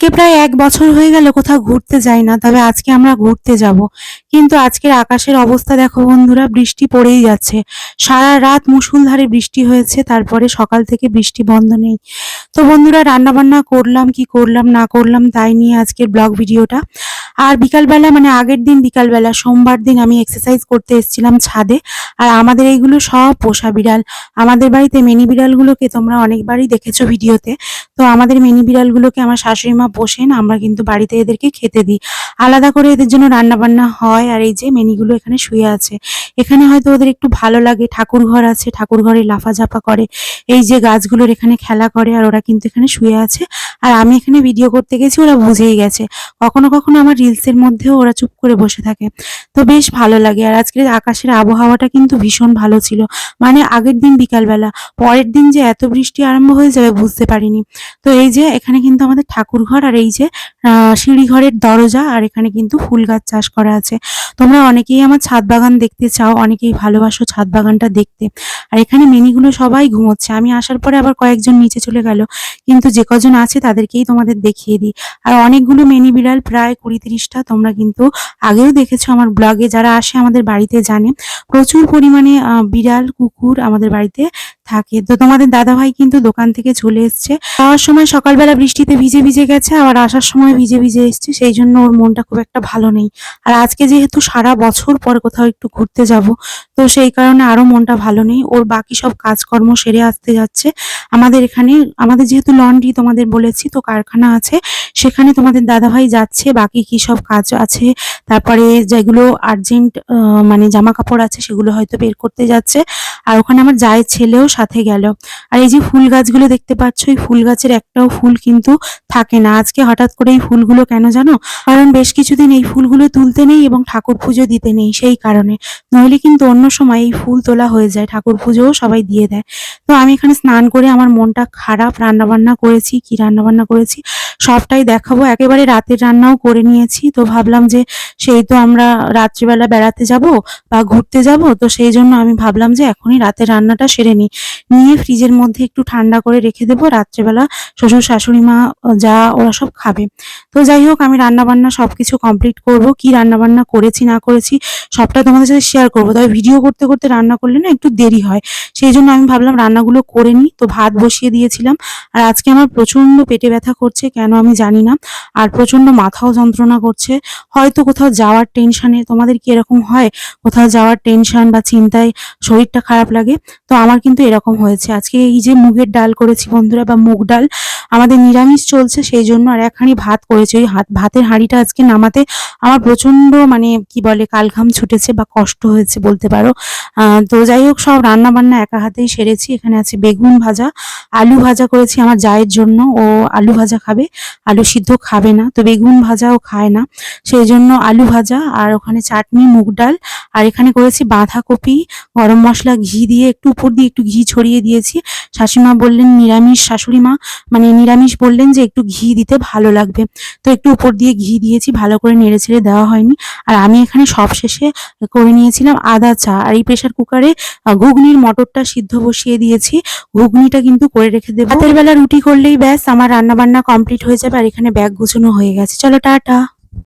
আজকে প্রায় এক বছর হয়ে গেল কোথাও ঘুরতে যাই না, তবে আজকে আমরা ঘুরতে যাব। কিন্তু আজকের আকাশের অবস্থা দেখো বন্ধুরা, বৃষ্টি পড়েই যাচ্ছে। সারা রাত মুসুলধারে বৃষ্টি হয়েছে, তারপরে সকাল থেকে বৃষ্টি বন্ধ নেই। তো বন্ধুরা রান্না বান্না করলাম, কি করলাম, না করলাম তাই নিয়ে আজকের ব্লগ ভিডিওটা। আর বিকালবেলা মানে আগের দিন বিকালবেলা, সোমবার দিন আমি এক্সারসাইজ করতে এসেছিলাম ছাদে। আর আমাদের এইগুলো সব পোষা বিড়াল। আমাদের বাড়িতে মিনি বিড়ালগুলোকে তোমরা অনেকবারই দেখেছ ভিডিওতে। তো আমাদের মিনি বিড়ালগুলোকে আমার শাশুড়ি মা পোষেন, আমরা কিন্তু বাড়িতে এদেরকে খেতে দিই। আলাদা করে এদের জন্য রান্না বান্না হয়, আর এই যে মিনিগুলো এখানে শুয়ে আছে। এখানে হয়তো ওদের একটু ভালো লাগে, ঠাকুর ঘর আছে, ঠাকুর ঘরে লাফাঝাপা করে। এই যে গাছগুলোর এখানে খেলা করে, আর ওরা কিন্তু এখানে শুয়ে আছে। আর আমি এখানে ভিডিও করতে গেছি, ওরা বুঝেই গেছে। কখনো কখনো আমার রিলসের মধ্যেও ওরা চুপ করে বসে থাকে। তো বেশ ভালো লাগে। আর আজকের আকাশের আবহাওয়াটা কিন্তু ভীষণ ভালো ছিল। মানে আগের দিন বিকালবেলা পরের দিন যে এত বৃষ্টি আরম্ভ হয়ে যাবে বুঝতে পারিনি। তো এই যে এখানে কিন্তু আমাদের ঠাকুর ঘর আর এই যে আহ, সিঁড়ি ঘরের দরজা আর এখানে কিন্তু ফুল গাছ চাষ করা আছে। তোমরা অনেকেই আমার ছাদ বাগান দেখতে চাও অনেকেই ভালোবাসো ছাদ বাগানটা দেখতে। আর এখানে মিনিগুলো সবাই ঘুমোচ্ছে। আমি আসার পরে আবার কয়েকজন নিচে চলে গেল। কিন্তু যে কজন আছে তাদেরকেই তোমাদের দেখিয়ে দিই। আর অনেকগুলো মিনি বিড়াল প্রায় কুড়ি তিরিশটা তোমরা কিন্তু আগেও দেখেছ আমার ব্লগে যারা আসে আমাদের বাড়িতে জানে, প্রচুর পরিমাণে বিড়াল, কুকুর আমাদের বাড়িতে থাকে। তো তোমাদের দাদা ভাই কিন্তু দোকান থেকে চলে এসছে। যাওয়ার সময় সকালবেলা বৃষ্টিতে ভিজে ভিজে গেছে, আবার আসার সময় ভিজে ভিজে এসছে, সেই জন্য ওর মনটা খুব একটা ভালো নেই। আর আজকে যেহেতু সারা বছর পর কোথাও একটু ঘুরতে যাব, তো সেই কারণে আরও মনটা ভালো নেই। ওর বাকি সব কাজকর্ম সেরে আসতে যাচ্ছে। আমাদের এখানে, আমাদের যেহেতু লন্ড্রি তোমাদের বলেছি, তো কারখানা আছে, সেখানে তোমাদের দাদাভাই যাচ্ছে, বাকি কি সব কাজ আছে। তারপরে যেগুলো আর্জেন্ট মানে জামা কাপড় আছে সেগুলো হয়তো বের করতে যাচ্ছে। আর ওখানে আমার যায় ছেলেও সাথে গেল। আর এই যে ফুল গাছগুলো দেখতে পাচ্ছ, এই ফুল গাছের একটাও ফুল কিন্তু থাকে না। আজকে হঠাৎ করে এই ফুলগুলো কেন জানো? কারণ বেশ কিছুদিন এই ফুলগুলো তুলতে নেই এবং ঠাকুর পুজো দিতে নেই সেই কারণে। নইলে কিন্তু অন্য সময় এই ফুল তোলা হয়ে যায়। ঠাকুর পুজোও সবাই দিয়ে দেয়। তো আমি এখানে স্নান করে আমার মনটা খারাপ। রান্নাবান্না করেছি, কি রান্নাবান্না করেছি? সবটাই দেখাবো। একেবারে রাতের রান্নাও করে নিয়েছি। তো ভাবলাম যে সেই তো আমরা রাত্রিবেলা বেড়াতে যাব বা ঘুরতে যাব, তো সেই জন্য আমি ভাবলাম যে এখনই রাতের রান্নাটা সেরে নিই। নিয়ে ফ্রিজের মধ্যে একটু ঠান্ডা করে রেখে দেবো, রাত্রেবেলা শ্বশুর, শাশুড়ি মা, যা ওরা সব খাবে। তো যাই হোক, আমি রান্না বান্না সবকিছু কমপ্লিট করব, কি রান্নাবান্না করেছি, না করেছি, সবটা তোমাদের সাথে শেয়ার করব। তবে ভিডিও করতে করতে রান্না করলে না একটু দেরি হয়। সেই জন্য আমি ভাবলাম রান্নাগুলো করে নিই, তো ভাত বসিয়ে দিয়েছিলাম। আর আজকে আমার প্রচণ্ড পেটে ব্যথা করছে, কেন আমি জানি না। আর প্রচণ্ড মাথাও যন্ত্রণা করছে। হয়তো কোথাও যাওয়ার টেনশানে তোমাদের কি এরকম হয়? কোথাও যাওয়ার টেনশন বা চিন্তায় শরীরটা খারাপ লাগে? তো আমার কিন্তু এরকম হয়েছে। আজকে এই যে মুগের ডাল করেছি বন্ধুরা বা মুগ ডাল আমাদের নিরামিষ চলছে, সেই জন্য আর একখানি ভাত করেছি। ওই হাত, ভাতের হাঁড়িটা আজকে নামাতে আমার প্রচণ্ড মানে কি বলে, কালঘাম ছুটেছে বা কষ্ট হয়েছে বলতে পারো। তো যাই হোক, সব রান্না বান্না একা হাতেই সেরেছি। এখানে আছে বেগুন ভাজা, আলু ভাজা করেছি আমার জায়ের জন্য। ও আলু ভাজা খাবে, আলু সিদ্ধ খাবে না, তো বেগুন ভাজাও খায় না। সেই জন্য আলু ভাজা আর ওখানে চাটনি, মুগ ডাল, আর এখানে করেছি বাঁধাকপি, গরম মশলা, ঘি দিয়ে একটু উপর দিয়ে একটু ঘি ছড়িয়ে দিয়েছি। শাশুড়িমা বললেন, নিরামিষ শাশুড়ি মা মানে নিরামিষ বললেন যে একটু ঘি দিতে ভালো লাগবে। তো একটু উপর দিয়ে ঘি দিয়েছি, ভালো করে নেড়ে ছেড়ে দেওয়া হয়নি। আর আমি এখানে সব শেষে করে নিয়েছিলাম আদা চা। আর এই প্রেশার কুকারে ঘুগনির মটরটা সিদ্ধ বসিয়ে দিয়েছি। ঘুগনিটা কিন্তু করে রেখে দেবো। রাতের বেলা রুটি করলেই ব্যাস, আমার রান্না বান্না কমপ্লিট হয়ে যাবে। আর এখানে ব্যাগ গুছানো হয়ে গেছে। চলো, টাটা।